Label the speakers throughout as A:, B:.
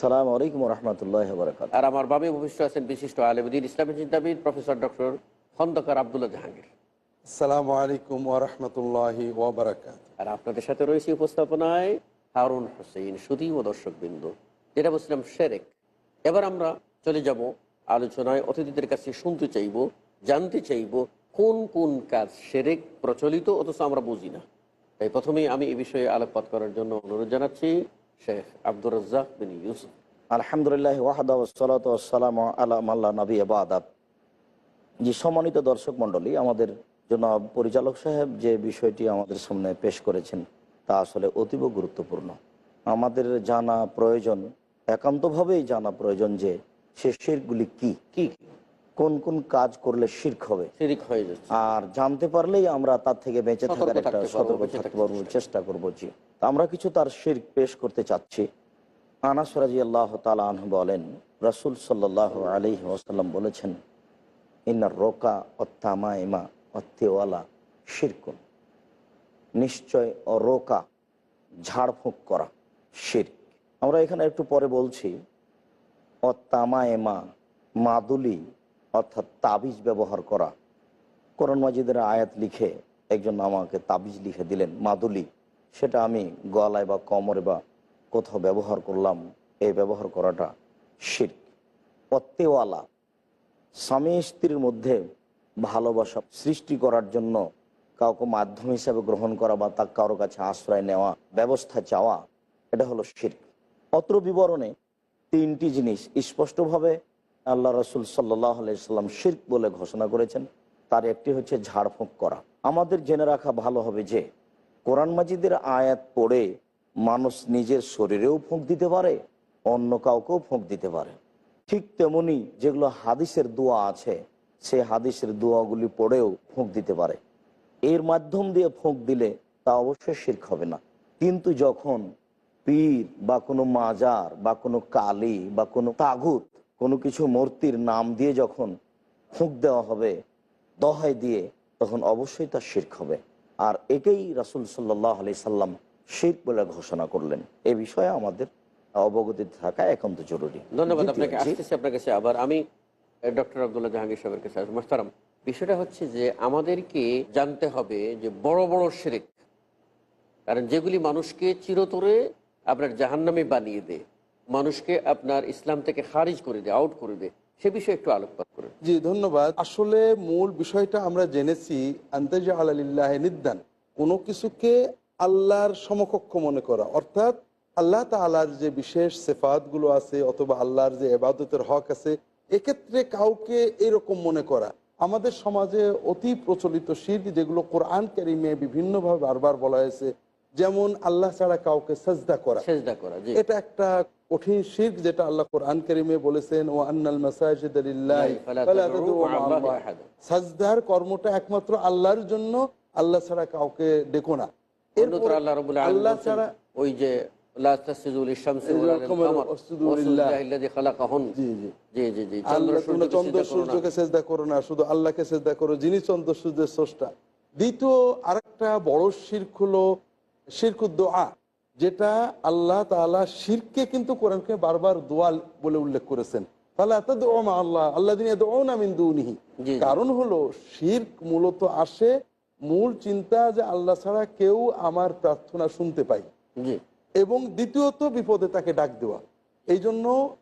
A: সালাম আলাইকুম রহমতুল্লাহ বরকাত
B: আর আমার বামে ভবিষ্য আছেন বিশিষ্ট আলমদিন ইসলামী চিন্তাবিদ প্রফেসর ডক্টর খন্দকার আবদুল্লাহ জাহাঙ্গীর।
C: আসসালামু আলাইকুম ওরহমতুল্লাহি ওবরাকাত
B: আর আপনাদের সাথে রয়েছে উপস্থাপনায় হারুন হোসেন সুদী ও দর্শকবৃন্দ যেটা বলছিলাম শেরেক এবার আমরা চলে যাব আলোচনায়। অতিথিদের কাছে শুনতে চাইব জানতে চাইব কোন কোন কাজ সেরেক প্রচলিত অথচ আমরা বুঝি না। তাই প্রথমেই আমি এই বিষয়ে আলোকপাত করার জন্য অনুরোধ জানাচ্ছি শেখ আব্দুর রাজ্জাক বিন ইউসুফ।
A: আলহামদুলিল্লাহ আবাদাব জি, সম্মানিত দর্শক মণ্ডলী, আমাদের জন্য পরিচালক সাহেব যে বিষয়টি আমাদের সামনে পেশ করেছেন, তা আসলে অতীব গুরুত্বপূর্ণ। আমাদের জানা প্রয়োজন, একান্তভাবেই জানা প্রয়োজন যে সে শিরগুলি কি
B: কি?
A: কোন কোন কাজ করলে শির্ক হবে।
B: শিরিক হয়ে
A: আর জানতে পারলেই আমরা তার থেকে বেঁচে থাকার একটা সতর্ক থাকতে পারব
B: চেষ্টা
A: করব জি। আমরা কিছু তার শির পেশ করতে চাচ্ছি। আনাস রাজি আল্লাহ তালাহ বলেন রসুল সাল্লাহ আলী ওসাল্লাম বলেছেন ইন্নার রোকা অত্তামা ইমা অত্তেওয়ালা শিরকুন। নিশ্চয় রোকা ঝাড়ফুঁক করা শির আমরা এখানে একটু পরে বলছি অত্তামা এমা মাদুলি অর্থাৎ তাবিজ ব্যবহার করা। কোরআন মাজিদের আয়াত লিখে একজন আমাকে তাবিজ লিখে দিলেন, মাদুলি, সেটা আমি গলায় বা কমরে বা কোথাও ব্যবহার করলাম, এই ব্যবহার করাটা শির পত্তেওয়ালা স্বামী স্ত্রীর মধ্যে ভালোবাসা সৃষ্টি করার জন্য কাউকে মাধ্যম হিসাবে গ্রহণ করা বা তা কারোর কাছে আশ্রয় নেওয়া, ব্যবস্থা চাওয়া, এটা হলো শির অত্র বিবরণে তিনটি জিনিস স্পষ্টভাবে আল্লাহ রসুল সাল্লাহ আলাইসাল্লাম শির্ক বলে ঘোষণা করেছেন। তার একটি হচ্ছে ঝাড়ফুঁক করা। আমাদের জেনে রাখা ভালো হবে যে, কোরআন মাজিদের আয়াত পড়ে মানুষ নিজের শরীরেও ফুঁক দিতে পারে, অন্য কাউকেও ফুঁক দিতে পারে। ঠিক তেমনি যেগুলো হাদিসের দোয়া আছে সে হাদিসের দোয়াগুলি পড়েও ফুঁক দিতে পারে। এর মাধ্যম দিয়ে ফুঁক দিলে তা অবশ্যই শির্ক হবে না। কিন্তু যখন পীর বা কোনো মাজার বা কোনো কালী বা কোনো তাগুত কোনো কিছু মূর্তির নাম দিয়ে যখন ফুঁক দেওয়া হবে দহাই দিয়ে তখন অবশ্যই তা শির্ক হবে। আর একেই রাসুল সাল্লাহ আলি সাল্লাম শির্ক বলে ঘোষণা করলেন। এ বিষয়ে আমাদের অবগতি থাকা একান্ত জরুরি।
B: ধন্যবাদ আপনাকে। আসতেছি আপনার কাছে আবার। আমি ডক্টর আবদুল্লাহ জাহাঙ্গীর সাহেবের কাছে আসব। মোহতারাম বিষয়টা হচ্ছে যে আমাদেরকে জানতে হবে যে বড় বড় শিরিক কারণ যেগুলি মানুষকে চিরতরে আপনার জাহান্নামে বানিয়ে দেয় মানুষকে আপনার ইসলাম থেকে খারিজ করে দেয় আউট করে দেয়। সে বিষয়ে একটু আলোকপাত করুন।
C: জি, ধন্যবাদ। আসলে মূল বিষয়টা আমরা জেনেছি আল্লাহ নিদান কোনো কিছুকে আল্লাহর সমকক্ষ মনে করা। অর্থাৎ আল্লাহ তালার যে বিশেষ সেফাতগুলো আছে, অথবা আল্লাহর যে এবাদতের হক আছে, এক্ষেত্রে কাউকে এরকম মনে করা। আমাদের সমাজে অতি প্রচলিত শির, যেগুলো কোরআন কারিমে বিভিন্নভাবে বারবার বলা হয়েছে যেমন আল্লাহ ছাড়া কাউকে সাজদা করা।
B: সেজদা করা
C: এটা একটা কঠিন শির্ক যেটা আল্লাহ কোরআন কারিমে বলেছেন ও আন্নাল মাসাজিদ। সাজদার কর্মটা একমাত্র আল্লাহর জন্য আল্লাহ ছাড়া কাউকে ডেকো না।
B: আল্লাহ
C: ছাড়া
B: ওই যে চন্দ্র সূর্যকে
C: চন্দ্র
B: করো না।
C: সূর্যকে সেজদা করো না শুধু আল্লাহকে সেজদা করো যিনি চন্দ্র সূর্যের স্রষ্টা। দ্বিতীয় আরেকটা বড় শির্ক হলো শিরকুদ্দোয়া যেটা আল্লাহ তাআলা শিরকে কিন্তু কোরআনকে বারবার দোয়াল বলে উল্লেখ করেছেন। তাহলে এত মা আল্লাহ আল্লাহ দিন
B: জি।
C: কারণ হলো শির্ক মূলত আসে মূল চিন্তা যে আল্লাহ ছাড়া কেউ আমার প্রার্থনা শুনতে পাই এবং দ্বিতীয়ত বিপদে তাকে ডাক দেওয়া। এই জন্য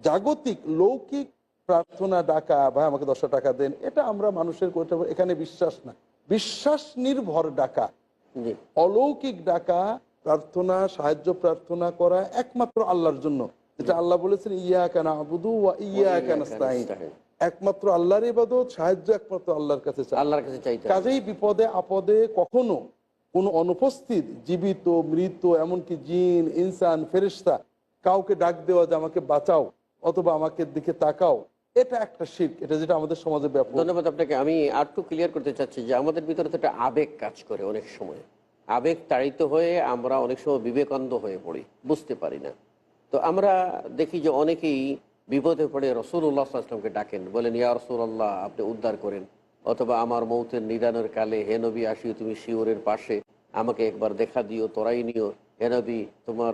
C: জাগতিক লৌকিক প্রার্থনা ডাকা ভাই আমাকে দশটা টাকা দেন। এটা আমরা মানুষের করতে এখানে বিশ্বাস না। বিশ্বাস নির্ভর ডাকা। অলৌকিক ডাকা প্রার্থনা সাহায্য প্রার্থনা করা একমাত্র আল্লাহর জন্য। যেটা আল্লাহ বলেছেন ইয়া কেন আবুদু ওয়া ইয়া কেন একমাত্র আল্লাহর ইবাদত সাহায্য একমাত্র আল্লাহর কাছে
B: আল্লাহর কাছে
C: কাজেই বিপদে আপদে কখনো কোনো অনুপস্থিত জীবিত মৃত এমনকি জিন ইনসান ফেরিস্তা কাউকে ডাক দেওয়া যে আমাকে বাঁচাও অথবা আমাকে দিকে তাকাও এটা একটা শিখ এটা যেটা আমাদের সমাজে ব্যাপক।
B: ধন্যবাদ আপনাকে। আমি আর একটু ক্লিয়ার করতে চাচ্ছি যে আমাদের ভিতরে তো একটা আবেগ কাজ করে অনেক সময়। আবেগ তাড়িত হয়ে আমরা অনেক সময় বিবেকানন্দ হয়ে পড়ি, বুঝতে পারি না। তো আমরা দেখি যে অনেকেই বিপদে পড়ে রসুল্লাহ আসলামকে ডাকেন, বলেন, ইয়া রসুল্লাহ আপনি উদ্ধার করেন। অথবা আমার মৌতের নিদানের কালে, হে নবী আসিও তুমি শিওরের পাশে, আমাকে একবার দেখা দিও, তোরাই নিও। হে নবী, তোমার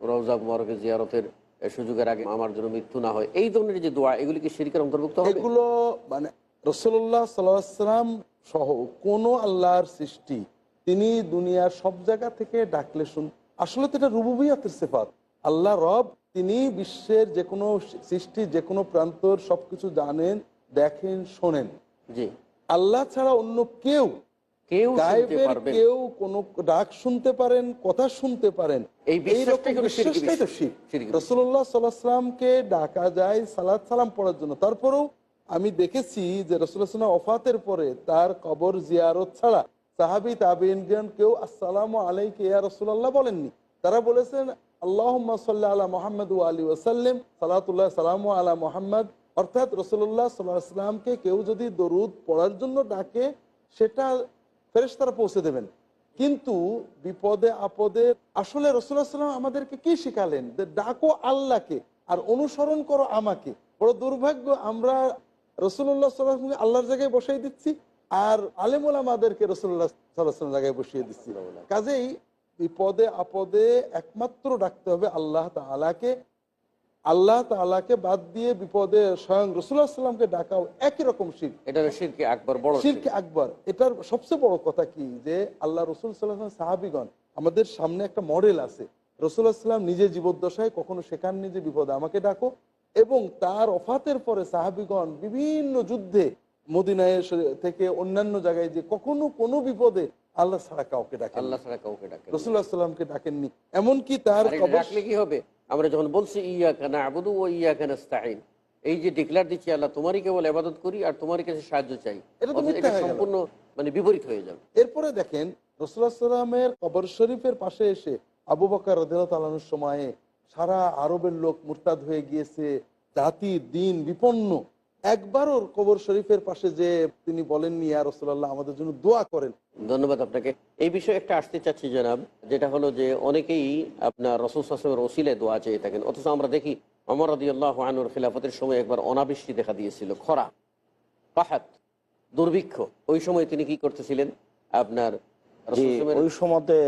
B: রওজা মুবারকে জিয়ারতের সুযোগের আগে আমার জন্য মৃত্যু না হয় এই ধরনের যে দোয়া এগুলি কি শিরকের অন্তর্ভুক্ত হবে?
C: এগুলো মানে রসল্লাহ সাল্লাম সহ কোন আল্লাহর সৃষ্টি তিনি দুনিয়ার সব জায়গা থেকে ডাকলে শুন আসলে তো এটা রুবুবিয়াতের সেফাত। আল্লাহ রব তিনি বিশ্বের যে কোনো সৃষ্টি যে কোনো প্রান্তর সবকিছু জানেন দেখেন শোনেন।
B: জি।
C: আল্লাহ ছাড়া অন্য কেউ
B: কেউ
C: কেউ কোন ডাক শুনতে পারেন কথা শুনতে পারেন।
B: এই বিশ্বাসটাই
C: তো। রসুল্লাহ সাল্লাহামকে ডাকা যায় সালাদ সালাম পড়ার জন্য। তারপরেও আমি দেখেছি যে রসুল্লাহ অফাতের পরে তার কবর জিয়ারত ছাড়া সাহাবি তাবিনগণ কেউ আসসালাম আলাইকে ইয়া রসুল্লাহ বলেননি। তারা বলেছেন আল্লাহ সাল্লাহ আলা মোহাম্মদ আলী ওসাল্লিম সালাতুল্লাহ সালাম আলা মোহাম্মদ। অর্থাৎ রসুল্লাহ সাল্লাহ সাল্লামকে কেউ যদি দরুদ পড়ার জন্য ডাকে সেটা ফেরেশতারা পৌঁছে দেবেন। কিন্তু বিপদে আপদে আসলে রসুল্লাহ সাল্লাম আমাদেরকে কি শিখালেন? ডাকো আল্লাহকে আর অনুসরণ করো আমাকে। বড় দুর্ভাগ্য আমরা রসুল্লাহ সাল্লামকে আল্লাহর জায়গায় বসাই দিচ্ছি আর আলেমুল আমাদেরকে রসুল্লাহ সাল্লাহ জায়গায় বসিয়ে দিচ্ছি। কাজেই বিপদে আপদে একমাত্র ডাকতে হবে আল্লাহ তালাকে আল্লাহ তালাকে বাদ দিয়ে বিপদে স্বয়ং রসুল্লাহ সাল্লামকে ডাকাও একই রকম শিখ
B: এটা শিরকে আকবর বড় শিরক।
C: আকবর। এটার সবচেয়ে বড় কথা কি? যে আল্লাহ রসুল সাল্লাহ সাহাবিগণ আমাদের সামনে একটা মডেল আছে। রসুল্লাহ সাল্লাম নিজে জীবদ্দশায় কখনো শেখাননি যে বিপদে আমাকে ডাকো এবং তার অফাতের পরে সাহাবিগণ বিভিন্ন যুদ্ধে মদিনায় থেকে অন্যান্য জায়গায় যে কখনো কোনো বিপদে আল্লাহ ছাড়া কাউকে ডাকেন
B: আল্লাহ ছাড়া কাউকে ডাকে
C: রসুল্লাহ সাল্লামকে ডাকেননি। এমনকি তার
B: কি হবে? আমরা যখন বলছি ইয়া কানা আবুদু ও ইয়া কানা স্তাইন এই যে ডিক্লার দিচ্ছি আল্লাহ তোমারই কেবল আবাদত করি আর তোমারই কাছে সাহায্য চাই।
C: এটা।
B: সম্পূর্ণ মানে বিপরীত হয়ে যাবে।
C: এরপরে দেখেন রসুল্লাহ সাল্লামের কবর শরীফের পাশে এসে আবু বকর রদালানোর সময়ে সারা আরবের লোক মুরতাদ হয়ে গিয়েছে জাতি দিন বিপন্ন। একবারও কবর শরীফের পাশে যে তিনি বলেননি ইয়া রসুল্লাহ আমাদের জন্য দোয়া করেন।
B: ধন্যবাদ আপনাকে। এই বিষয়ে একটা আসতে চাচ্ছি জনাব যেটা হলো যে অনেকেই আপনার রসুল আসলামের ওসিলায় দোয়া চেয়ে থাকেন। অথচ আমরা দেখি অমর রদি আল্লাহ আনুর খিলাফতের সময় একবার অনাবৃষ্টি দেখা দিয়েছিল খরা পাহাত দুর্ভিক্ষ। ওই সময় তিনি কি করতেছিলেন? আপনার
A: ওই সময়তে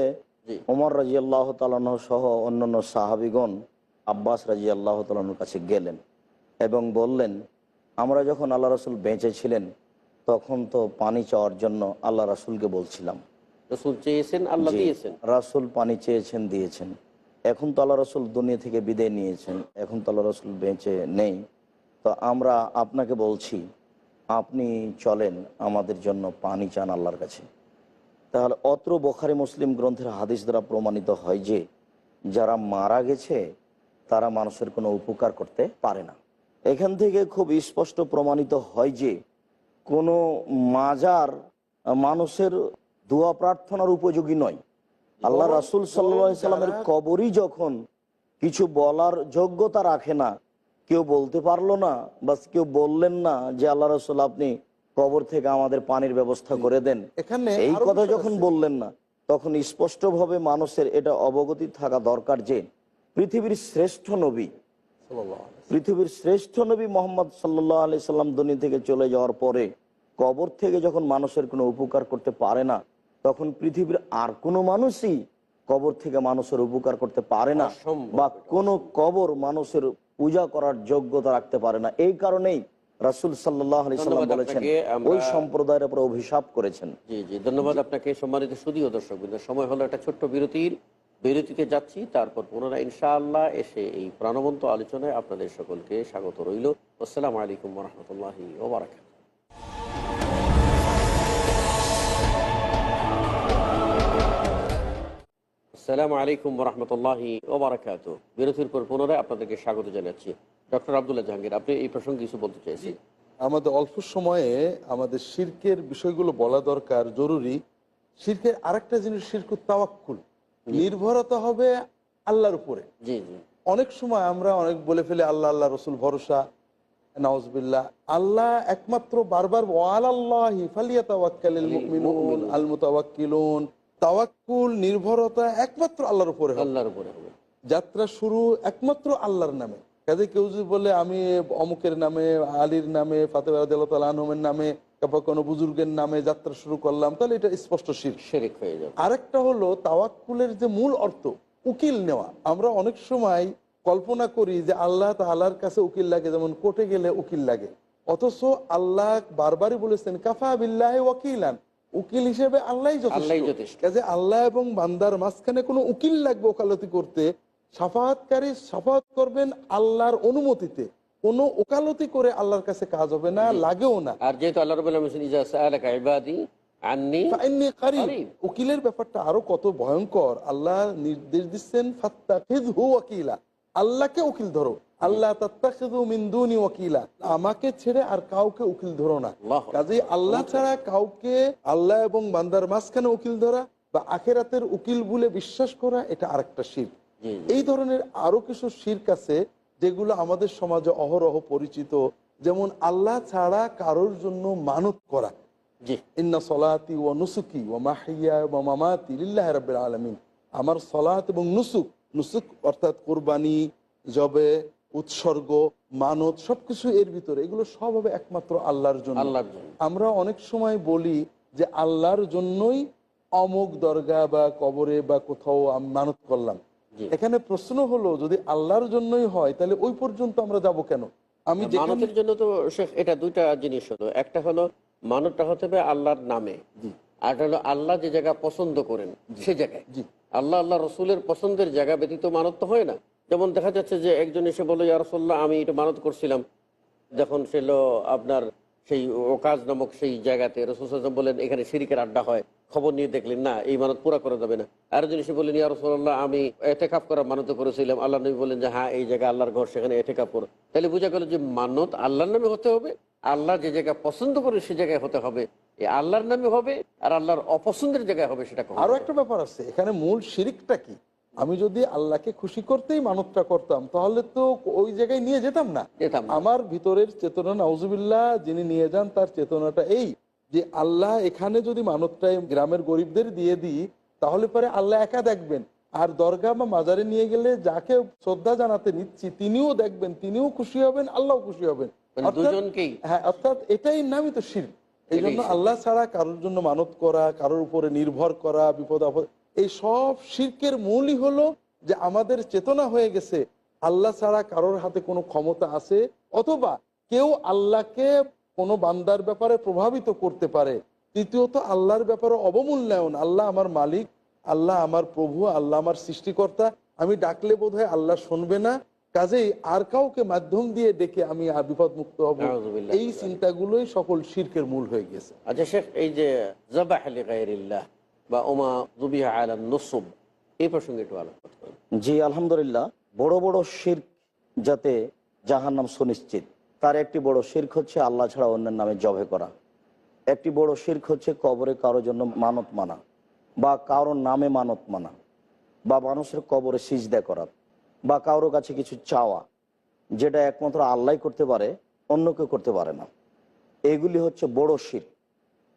A: ওমর রাজি আল্লাহ তালাহ সহ অন্যান্য সাহাবিগণ আব্বাস রাজি আল্লাহ তালানোর কাছে গেলেন এবং বললেন আমরা যখন আল্লাহ রসুল বেঁচে ছিলেন তখন তো পানি চাওয়ার জন্য আল্লাহ রাসুলকে বলছিলাম।
B: রসুল চেয়েছেন আল্লাহ দিয়েছেন।
A: রাসূল পানি চেয়েছেন দিয়েছেন। এখন তো আল্লাহ রসুল দুনিয়া থেকে বিদায় নিয়েছেন এখন তো আল্লাহ রসুল বেঁচে নেই। তো আমরা আপনাকে বলছি আপনি চলেন আমাদের জন্য পানি চান আল্লাহর কাছে। তাহলে অত্র বোখারি মুসলিম গ্রন্থের হাদিস দ্বারা প্রমাণিত হয় যে যারা মারা গেছে তারা মানুষের কোনো উপকার করতে পারে না। এখান থেকে খুব স্পষ্ট প্রমাণিত হয় যে কোনো মাজার মানুষের দোয়া প্রার্থনার উপযোগী নয়। আল্লাহ রাসুল সাল্লা সাল্লামের কবরই যখন কিছু বলার যোগ্যতা রাখে না কেউ বলতে পারল না বা কেউ বললেন না যে আল্লাহ রসুল আপনি কবর থেকে আমাদের পানির ব্যবস্থা করে দেন।
C: এখানে
A: এই কথা যখন বললেন না তখন স্পষ্টভাবে মানুষের এটা অবগতি থাকা দরকার যে পৃথিবীর শ্রেষ্ঠ নবী পৃথিবীর শ্রেষ্ঠ নবী মোহাম্মদ সাল্লাহ আলি সাল্লাম দুনিয়া থেকে চলে যাওয়ার পরে কবর থেকে যখন মানুষের কোনো উপকার করতে পারে না তখন পৃথিবীর আর কোনো মানুষই কবর থেকে মানুষের উপকার করতে পারে না বা। কোনো কবর মানুষের পূজা করার যোগ্যতা রাখতে পারে না। এই কারণেই রাসুল সাল্লাহ বলেছেন ওই সম্প্রদায়ের উপর অভিশাপ করেছেন।
B: জি জি ধন্যবাদ আপনাকে সম্মানিত সুদীয় দর্শক সময় হলো একটা ছোট্ট বিরতির। বিরতিতে যাচ্ছি, তারপর পুনরায় ইনশাআল্লাহ এসে এই প্রাণবন্ত আলোচনায় আপনাদের সকলকে স্বাগত রইল। আসসালামু আলাইকুম রহমতুল্লাহি ওবরাকাত আসসালামু আলাইকুম রহমতুল্লাহি ওবরাকাত বিরতির পর পুনরায় আপনাদেরকে স্বাগত জানাচ্ছি। ডক্টর আবদুল্লাহ জাহাঙ্গীর, আপনি এই প্রসঙ্গে কিছু বলতে চাইছেন?
C: আমাদের অল্প সময়ে আমাদের শিরকের বিষয়গুলো বলা দরকার, জরুরি। শিরকের আরেকটা জিনিস, শিরকু তাওয়াক্কুল। নির্ভরতা হবে আল্লাহর উপরে। অনেক সময় আমরা অনেক বলে ফেলে আল্লাহ আল্লাহ রসুল ভরসা নওয়াজবিল্লাহ আল্লাহ একমাত্র বারবার তাওয়াক্কুল নির্ভরতা একমাত্র আল্লাহর উপরে
B: আল্লাহর উপরে
C: যাত্রা শুরু একমাত্র আল্লাহর নামে। কাজে কেউ যদি বলে আমি অমুকের নামে আলীর নামে ফাতেমের নামে তারপর কোনো বুজুর্গের নামে যাত্রা শুরু করলাম তাহলে এটা স্পষ্ট শির।
B: শেরেক হয়ে যাবে।
C: আরেকটা হলো তাওয়াক্কুলের যে মূল অর্থ উকিল নেওয়া। আমরা অনেক সময় কল্পনা করি যে আল্লাহ তালার কাছে উকিল লাগে যেমন কোর্টে গেলে উকিল লাগে। অথচ আল্লাহ বারবারই বলেছেন কাফা বিল্লাহ ওয়াকিলান। উকিল হিসেবে আল্লাহ যথেষ্ট। কাজে আল্লাহ এবং বান্দার মাঝখানে কোনো উকিল লাগবে ওকালতি করতে সাফাতকারী সাফাত করবেন আল্লাহর অনুমতিতে। কোনো ওকালতি করে আল্লাহর কাছে কাজ হবে না লাগেও না।
B: আর যেহেতু আল্লাহ।
C: উকিলের ব্যাপারটা আরও কত ভয়ঙ্কর। আল্লাহ নির্দেশ দিচ্ছেন ফাত্তাখিযহু আল্লাহকে উকিল ধরো। আল্লাহ আমাকে ছেড়ে আর কাউকে উকিল ধরো না। কাজেই আল্লাহ ছাড়া কাউকে আল্লাহ এবং বান্দার মাঝখানে উকিল ধরা বা আখেরাতের উকিল বলে বিশ্বাস করা এটা আরেকটা শির। এই ধরনের আরও কিছু শির আছে যেগুলো আমাদের সমাজে অহরহ পরিচিত যেমন আল্লাহ ছাড়া কারোর জন্য মানত করা।
B: জি।
C: ইন্না সলাতি ও নুসুকি ও মাহিয়া ও মামাতি লিল্লাহ রাব্বিল আলামিন। আমার সলাত এবং নুসুক নুসুক অর্থাৎ কোরবানি জবে উৎসর্গ মানত সবকিছু এর ভিতরে। এগুলো সব হবে একমাত্র আল্লাহর জন্য।
B: আল্লাহর জন্য।
C: আমরা অনেক সময় বলি যে আল্লাহর জন্যই অমুক দরগা বা কবরে বা কোথাও আমি মানত করলাম। এখানে প্রশ্ন হলো যদি আল্লাহর জন্যই হয় তাহলে ওই পর্যন্ত আমরা যাব কেন? আমি যেখানে
B: মানতের জন্য তো শেখ এটা দুইটা জিনিস হলো। একটা হলো মানতটা হতে হবে আল্লাহর নামে। আর হলো আল্লাহ যে জায়গা পছন্দ করেন সে জায়গায়। আল্লাহ আল্লাহ রসুলের পছন্দের জায়গা ব্যতীত মানত তো হয় না। যেমন দেখা যাচ্ছে যে একজন এসে বলল ইয়া রসল্লাহ আমি এটা মানত করছিলাম। যখন ছিল আপনার সেই ওকাজ নামক সেই জায়গাতে রসুল বলেন এখানে সিরিকের আড্ডা হয়। খবর নিয়ে দেখলেন না এই মানত পুরা করা যাবে না। আর একজন এসে বললেন ইয়া রসল্লাহ আমি এটেকাপ করার মানত করেছিলাম। আল্লাহ নবী বললেন যে হ্যাঁ এই জায়গায় আল্লাহর ঘর সেখানে এটেকাপ করো। তাহলে বোঝা গেল যে মানত আল্লাহর নামে হতে হবে। আল্লাহ যে জায়গা পছন্দ করে সে জায়গায় হতে হবে। এই আল্লাহর নামে হবে আর আল্লাহর অপছন্দের জায়গায় হবে সেটা আরও
C: একটা ব্যাপার আছে এখানে মূল শিরিকটা কি? আমি যদি আল্লাহকে খুশি করতেই মানবটা করতাম তাহলে তো ওই জায়গায় নিয়ে যেতাম না।
B: যেতাম না।
C: আমার ভিতরের চেতনা নাউজুবিল্লাহ যিনি নিয়ে যান তার চেতনাটা এই। যে আল্লাহ এখানে যদি মানবটাই গ্রামের গরিবদের দিয়ে দিই তাহলে পরে আল্লাহ একা দেখবেন। আর দরগা বা মাজারে নিয়ে গেলে যাকে শ্রদ্ধা জানাতে নিচ্ছি তিনিও দেখবেন তিনিও খুশি হবেন আল্লাহ খুশি হবেন।
B: মানে
C: হ্যাঁ অর্থাৎ এটাই নামই তো শির এই জন্য আল্লাহ ছাড়া কারোর জন্য মানত করা কারোর উপরে নির্ভর করা বিপদ আপদ এই সব শির্কের মূলই হলো যে আমাদের চেতনা হয়ে গেছে। আল্লাহ ছাড়া কারোর হাতে কোনো ক্ষমতা আছে? অথবা কেউ আল্লাহকে কোনো বান্দার ব্যাপারে প্রভাবিত করতে পারে। তৃতীয়ত আল্লাহর ব্যাপারে অবমূল্যায়ন। আল্লাহ আমার মালিক আল্লাহ আমার প্রভু আল্লাহ আমার সৃষ্টিকর্তা। আমি ডাকলে বোধহয় আল্লাহ শুনবে না। কাজেই আর কাউকে মাধ্যম দিয়ে ডেকে আমি বিপদ মুক্ত হব। এই চিন্তাগুলোই সকল শির্কের মূল হয়ে গেছে।
B: আচ্ছা শেখ এই যে জবাহ বা ওমা জুবিহা আলা নসুব এই প্রসঙ্গে একটু
A: জি আলহামদুলিল্লাহ। বড় বড় শির্ক যাতে জাহার নাম সুনিশ্চিত। তার একটি বড় শির্ক হচ্ছে আল্লাহ ছাড়া অন্যের নামে জবে করা। একটি বড় শির্ক হচ্ছে কবরে কারোর জন্য মানত মানা বা কারোর নামে মানত মানা বা মানুষের কবরে সিজদা করা বা কারোর কাছে কিছু চাওয়া যেটা একমাত্র আল্লাহ করতে পারে, অন্য কেউ করতে পারে না। এগুলি হচ্ছে বড় শির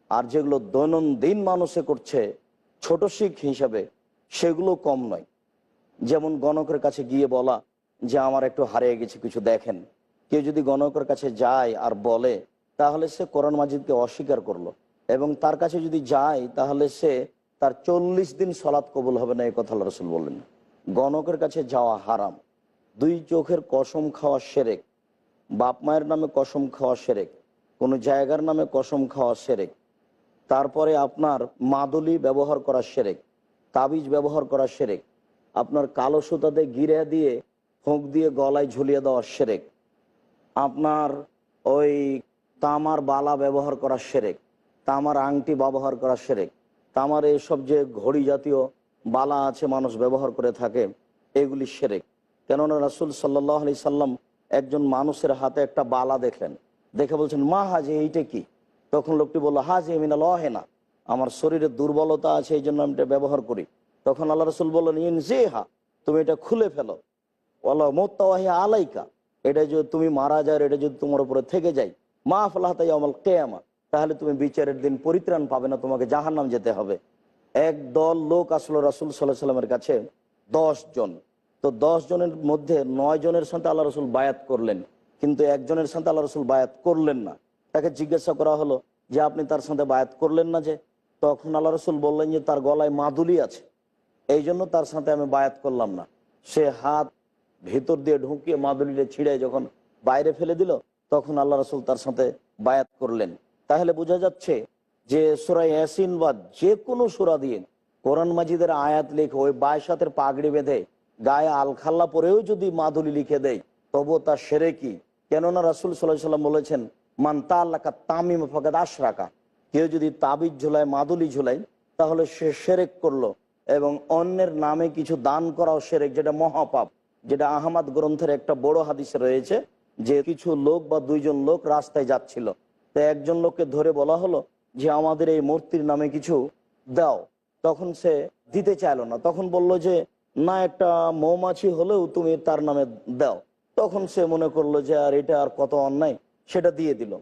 A: আর যেগুলো দৈনন্দিন মানুষে করছে, ছোট শিখ হিসাবে সেগুলো কম নয়। যেমন গণকের কাছে গিয়ে বলা যে, আমার একটু হারিয়ে গেছে, কিছু দেখেন। কেউ যদি গণকের কাছে যায় আর বলে, তাহলে সে কোরআন মাজিদকে অস্বীকার করল। এবং তার কাছে যদি যায়, তাহলে সে তার চল্লিশ দিন সলাৎ কবুল হবে না, এই কথা আল্লাহ রসুল বললেন। গণকের কাছে যাওয়া হারাম। দুই চোখের কসম খাওয়া সেরেক। বাপ মায়ের নামে কসম খাওয়া সেরেক। কোনো জায়গার নামে কসম খাওয়া সেরেক। তারপরে আপনার মাদুলি ব্যবহার করা সেরেক। তাবিজ ব্যবহার করা সেরেক। আপনার কালো সুতাতে গিরে দিয়ে হোঁক দিয়ে গলায় ঝুলিয়ে দেওয়া সেরেক। আপনার ওই তামার বালা ব্যবহার করা সেরেক, তামার আংটি ব্যবহার করা সেরেক, তামার এইসব যে ঘড়ি জাতীয় বালা আছে মানুষ ব্যবহার করে থাকে, এগুলি সেরেক। কেননা রাসুল সাল্লাহ আলি সাল্লাম একজন মানুষের হাতে একটা বালা দেখলেন। দেখে বলছেন, মা, হাজে, এইটা কি? তখন লোকটি বলল, হাজে, মিনা লহে না। আমার শরীরে দুর্বলতা আছে, এই জন্য আমি এটা ব্যবহার করি। তখন আল্লাহ রসুল বললেন ইন জে হা তুমি এটা খুলে ফেলো। ওয়াল্লাহ মোত্তাওয়াহি আলাইকা। এটা যদি তুমি মারা যায় এটা যদি তোমার উপরে থেকে যায় মা ফলাহ তাই আমল তাহলে তুমি বিচারের দিন পরিত্রাণ পাবে না, তোমাকে জাহান্নাম যেতে হবে। এক দল লোক আসলো রাসুল সাল্লাহ সাল্লামের কাছে, দশ জন। তো দশ জনের মধ্যে নয় জনের সাথে আল্লাহ রসুল বায়াত করলেন, কিন্তু একজনের সাথে আল্লাহ রসুল বায়াত করলেন না। তাকে জিজ্ঞাসা করা হলো যে, আপনি তার সাথে বায়াত করলেন না যে? তখন আল্লাহ রসুল বললেন যে, তার গলায় মাদুলি আছে এই জন্য তার সাথে আমি বায়াত করলাম না। সে হাত ভেতর দিয়ে ঢুকিয়ে মাদুলিটা ছিঁড়ে যখন বাইরে ফেলে দিল, তখন আল্লাহ রসুল তার সাথে বায়াত করলেন। তাহলে বোঝা যাচ্ছে যে সুরা ইয়াসিন বা যে কোনো সুরা দিয়ে কোরআন মাজিদের আয়াত লিখে ওই বায়সাতের পাগড়ি বেঁধে গায়ে আলখাল্লা পরেও যদি মাদুলি লিখে দেয় তবু তা সেরে কি? কেননা রাসুল সাল্লাহ সাল্লাম বলেছেন, মান তা তামিম ফকাত আশরাকা। কেউ যদি তাবিজ ঝুলায়, মাদুলি ঝুলায়, তাহলে সে সেরেক করল এবং অন্যের নামে কিছু দান করাও সেরেক, যেটা মহাপাপ। যেটা আহমাদ গ্রন্থের একটা বড় হাদিসে রয়েছে যে কিছু লোক বা দুইজন লোক রাস্তায় যাচ্ছিল। তো একজন লোককে ধরে বলা হলো যে, আমাদের এই মূর্তির নামে কিছু দাও। তখন সে দিতে চাইলো না। তখন বলল যে, না, একটা মৌমাছি হলেও তুমি তার নামে দাও। তখন সে মনে করল যে, আর এটা আর কত অন্যায়? সেটা দিয়ে দিল।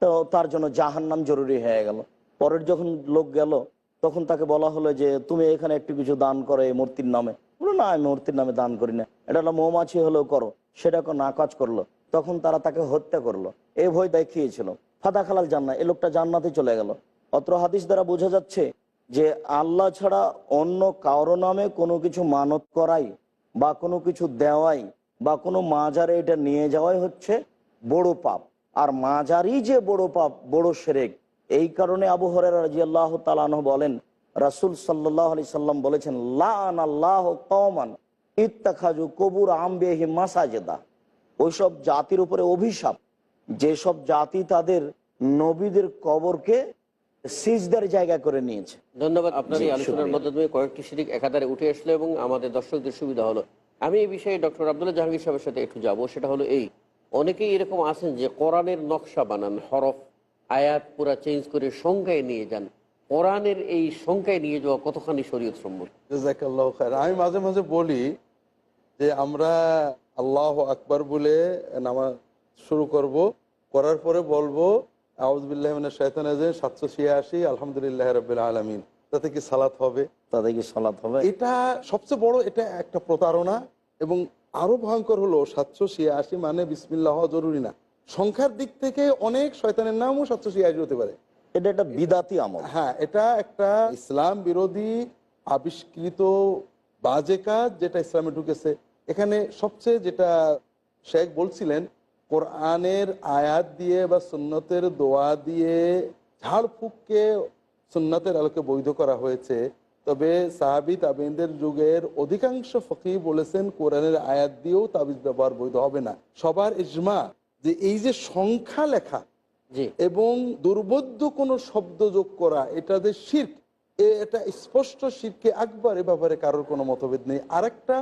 A: তো তার জন্য জাহান নাম জরুরি হয়ে গেল। পরের যখন লোক গেল, তখন তাকে বলা হলো যে, তুমি এখানে একটু কিছু দান করো এই মূর্তির নামে। বলো না, আমি মূর্তির নামে দান করি না। এটা হলো মৌমাছি হলেও করো সেটাকে না, কাজ করল। তখন তারা তাকে হত্যা করল। এই ভয় দেখিয়েছিল। ফাদা খালাল জান্না এ লোকটা জান্নাতে চলে গেল। অত্র হাদিস দ্বারা বোঝা যাচ্ছে যে আল্লাহ ছাড়া অন্য কারও নামে কোনো কিছু মানত করাই বা কোনো কিছু দেওয়াই বা কোনো মাজারে এটা নিয়ে যাওয়াই হচ্ছে বড় পাপ। আর মাজারই যে বড় পাপ, বড় সেরেক, এই কারণে আবু হরের রাজি আল্লাহ তালাহ বলেন রাসুল সাল্লাহ আলি সাল্লাম বলেছেন লান আল্লাহ কমান ইত্তাখাজু কবুর আমবেহি মাসাজেদা। ওইসব জাতির উপরে অভিশাপ যেসব জাতি তাদের নবীদের কবরকে সিজদার জায়গা করে নিয়েছে।
B: ধন্যবাদ আপনার এই আলোচনার। মাধ্যমে কয়েকটি শিরিক একাধারে উঠে আসলো এবং আমাদের দর্শকদের সুবিধা হলো। আমি এই বিষয়ে ডক্টর আব্দুল্লাহ জাহাঙ্গীর সাহেবের সাথে একটু যাব সেটা হলো এই অনেকেই এরকম আছেন যে কোরআনের নকশা বানান হরফ আয়াত পুরা চেঞ্জ করে সংখ্যায় নিয়ে যান। কোরআনের এই সংখ্যায় নিয়ে যাওয়া কতখানি শরীয়ত সম্মত?
C: জাজাকাল্লাহ। আমি মাঝে মাঝে বলি যে আমরা আল্লাহ আকবার বলে নামাজ শুরু করব করার পরে বলব আউজবিল্লাহ শৈতান সাতশো ছিয়াশি আলহামদুলিল্লাহ রবিল আলমিন। তাতে কি সালাত হবে?
A: তাদের কি সলাৎ হবে?
C: এটা সবচেয়ে বড় এটা একটা প্রতারণা এবং আরও ভয়ঙ্কর হলো সাতশো ছিয়াশি মানে বিসমিল্লাহ হওয়া জরুরি না। সংখ্যার দিক থেকে অনেক শয়তানের নামও সাতশো ছিয়াশি হতে পারে।
A: এটা একটা বিদাতি আমল।
C: হ্যাঁ এটা একটা ইসলাম বিরোধী আবিষ্কৃত বাজে কাজ যেটা ইসলামে ঢুকেছে। এখানে সবচেয়ে যেটা শেখ বলছিলেন কোরআনের আয়াত দিয়ে বা সুন্নতের দোয়া দিয়ে ঝাড়ফুঁককে সুন্নতের আলোকে বৈধ করা হয়েছে। তবে সাহাবি তাবিনদের যুগের অধিকাংশ ফকি বলেছেন কোরআনের আয়াত দিয়েও তাবিজ ব্যবহার বৈধ হবে না। সবার ইজমা যে এই যে সংখ্যা লেখা এবং দুর্বোধ্য কোনো শব্দ যোগ করা, এটা যে শির্ক এটা স্পষ্ট শিরকে আকবার এ ব্যাপারে কারোর কোনো মতভেদ নেই। আরেকটা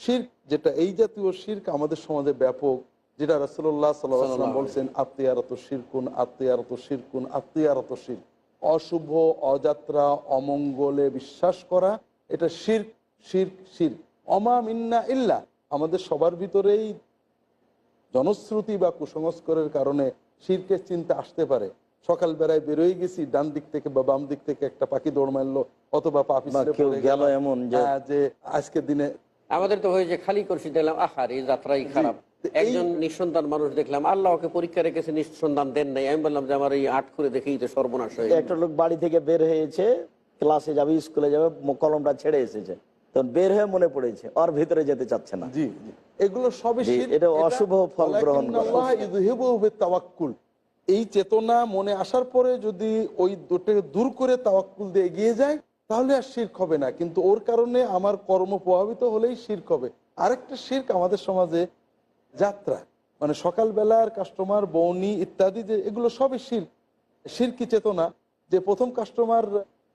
C: শির্ক, যেটা এই জাতীয় শির্ক আমাদের সমাজে ব্যাপক, যেটা রসল্লাহ সাল্লাম বলছেন, আত্মীয়ারত শিরকুন আত্মীয়ারত শিরকুন, আত্মীয়ারত শির অশুভ, অযাত্রা, অমঙ্গলে বিশ্বাস করা, এটা শির্ক শির্ক শির্ক। অমা মিন্না ইল্লা, আমাদের সবার ভিতরেই জনশ্রুতি বা কুসংস্কারের কারণে শিরকের চিন্তা আসতে পারে। সকাল বেলায় বেরোয় গেছি ডান দিক থেকে বা বাম দিক থেকে একটা পাখি দৌড় মারলো অথবা
A: গেল। এমন যে
C: হ্যাঁ, আজকের দিনে
B: আমাদের তো হয়েছে খালি করছি দেখলাম আহার এই যাত্রাই খারাপ। একজন নিঃসন্তান মানুষ দেখলাম আল্লাহ ওকে পরীক্ষা রেখেছে নিঃসন্তান দেন নাই। আমি বললাম যে আমার এই আট করে দেখেই তো সর্বনাশ হয়ে
A: একটা লোক বাড়ি থেকে বের হয়েছে ক্লাসে যাবে স্কুলে যাবে কলমটা ছেড়ে এসেছে। তখন বের হয়ে মনে পড়েছে ওর ভিতরে যেতে চাচ্ছে না।
C: জি এগুলো সবই
A: এটা অশুভ ফল গ্রহণ।
C: এই চেতনা মনে আসার পরে যদি ওই দুটোকে দূর করে তাওয়াক্কুল দিয়ে এগিয়ে যায় তাহলে আর শির্ক হবে না। কিন্তু ওর কারণে আমার কর্ম প্রভাবিত হলেই শির্ক হবে। আরেকটা শির্ক আমাদের সমাজে যাত্রা মানে সকালবেলার কাস্টমার বৌনি ইত্যাদি যে এগুলো সবই শির্ক শিরকি চেতনা। যে প্রথম কাস্টমার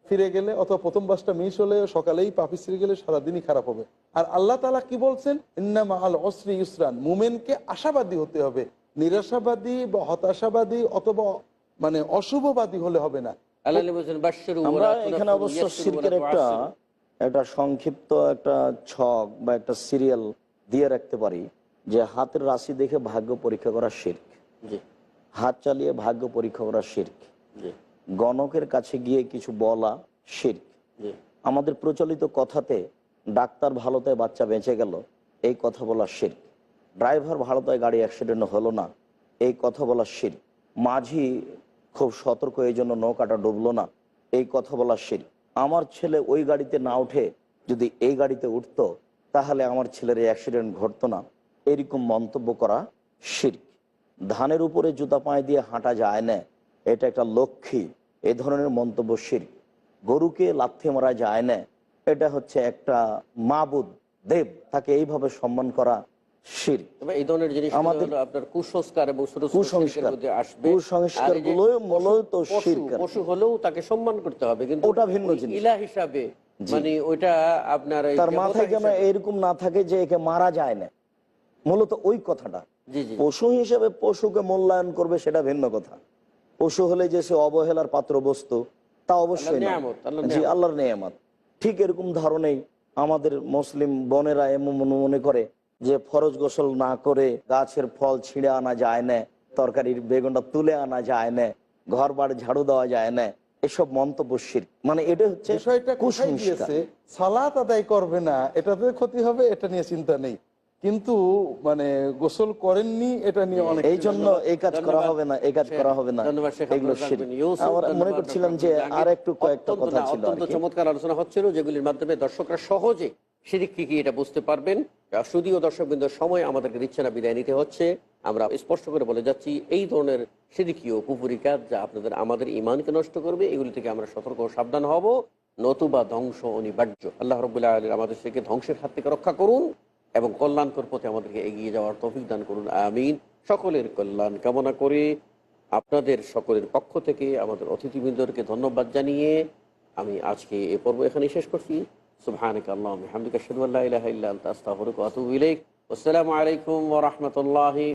C: ফিরে গেলে অথবা প্রথম বাসটা মিস হলে সকালেই পাপিসিরে গেলে সারাদিনই খারাপ হবে। আর আল্লাহ তালা কি বলছেন? ইন্নামা আল অসরি ইসরান মুমেনকে আশাবাদী হতে হবে। নিরাশাবাদী বা হতাশাবাদী অথবা মানে অশুভবাদী হলে হবে না।
B: আল্লাহ নবী বলছেন, "বাশশিরু
A: আমরা এখানে অবশ্য একটা একটা সংক্ষিপ্ত একটা ছক বা একটা সিরিয়াল দিয়ে রাখতে পারি যে হাতের রাশি দেখে ভাগ্য পরীক্ষা করা শির্ক। হাত চালিয়ে ভাগ্য পরীক্ষা করা শির্ক।
B: জি।
A: গণকের কাছে গিয়ে কিছু বলা শির্ক। আমাদের প্রচলিত কথাতে ডাক্তার ভালোতে বাচ্চা বেঁচে গেল এই কথা বলা শির্ক। ড্রাইভার ভালোতায় গাড়ি অ্যাক্সিডেন্ট হলো না এই কথা বলা শির্ক। মাঝি খুব সতর্ক এই জন্য নৌকাটা ডুবলো না এই কথা বলা শির্ক। আমার ছেলে ওই গাড়িতে না উঠে যদি এই গাড়িতে উঠতো তাহলে আমার ছেলের এই অ্যাক্সিডেন্ট ঘটতো না। এরকম মন্তব্য করা শির্ক। ধানের উপরে জুতা পায়ে দিয়ে হাঁটা যায় না এটা একটা লক্ষ্মী এ ধরনের মন্তব্য শির্ক গরুকে লাথি মারা যায় না এটা হচ্ছে একটা মাবুদ দেব তাকে এইভাবে সম্মান করা
B: তবে এই ধরনের জিনিস
A: আমাদের-
B: আপনার কুসংস্কার এবং
A: কুসংস্কার।
B: আসবে।
A: কুসংস্কার গুলোই মূলত
B: পশু- হলেও তাকে সম্মান করতে হবে কিন্তু
A: ওটা ভিন্ন জিনিস।
B: ইলা হিসাবে মানে ওইটা আপনার
A: তার মাথায় যেন এরকম না থাকে যে একে মারা যায় না। মূলত ওই কথাটা। পশু হিসেবে পশুকে মূল্যায়ন করবে সেটা ভিন্ন কথা। পশু হলে যে সে অবহেলার পাত্র বস্তু তা অবশ্যই।
B: নেয়ামত, আল্লাহর নেয়ামত।
A: ঠিক এরকম ধারণেই আমাদের মুসলিম বোনেরা এমন মনে করে যে ফরজ গোসল না করে গাছের ফল ছিঁড়ে আনা যায় না তরকারির বেগুনটা তুলে আনা যায় না ঘর বাড়ি ঝাড়ু দেওয়া যায় না এসব মন্তব্য শির মানে এটা হচ্ছে
C: সালাত আদায় করবে না এটাতে ক্ষতি হবে এটা নিয়ে চিন্তা নেই কিন্তু মানে গোসল করেননি এটা নিয়ে অনেক
A: এই জন্য এই কাজ করা হবে না এই কাজ করা হবে না। এগুলো আমরা মনে করছিলাম যে আর একটু কয়েকটা কথা ছিল
B: অত্যন্ত চমৎকার আলোচনা হচ্ছিল যেগুলির মাধ্যমে দর্শকরা সহজে শিরিক কি কি এটা বুঝতে পারবেন। সুদীয় দর্শক বিন্দুর সময় আমাদেরকে দিচ্ছে না বিদায় নিতে হচ্ছে। আমরা স্পষ্ট করে বলে যাচ্ছি এই ধরনের সিরিকীয় কুপুরি কাজ যা আপনাদের আমাদের ইমানকে নষ্ট করবে এগুলি থেকে আমরা সতর্ক সাবধান হব। নতুবা ধ্বংস অনিবার্য। আল্লাহ রবুল্লাহ আলী আমাদের থেকে ধ্বংসের হাত থেকে রক্ষা করুন। এবং কল্যাণকর পথে আমাদেরকে এগিয়ে যাওয়ার তৌফিক দান করুন, আমিন। সকলের কল্যাণ কামনা করে। আপনাদের সকলের পক্ষ থেকে আমাদের অতিথিবৃন্দকে ধন্যবাদ জানিয়ে আমি আজকে এ পর্ব এখানে শেষ করছি। সুবহানাক আল্লাহ হামদিকা আনতা, আস্তাগফিরুকা ওয়া আসসালামু আলাইকুম রাহমাতুল্লাহি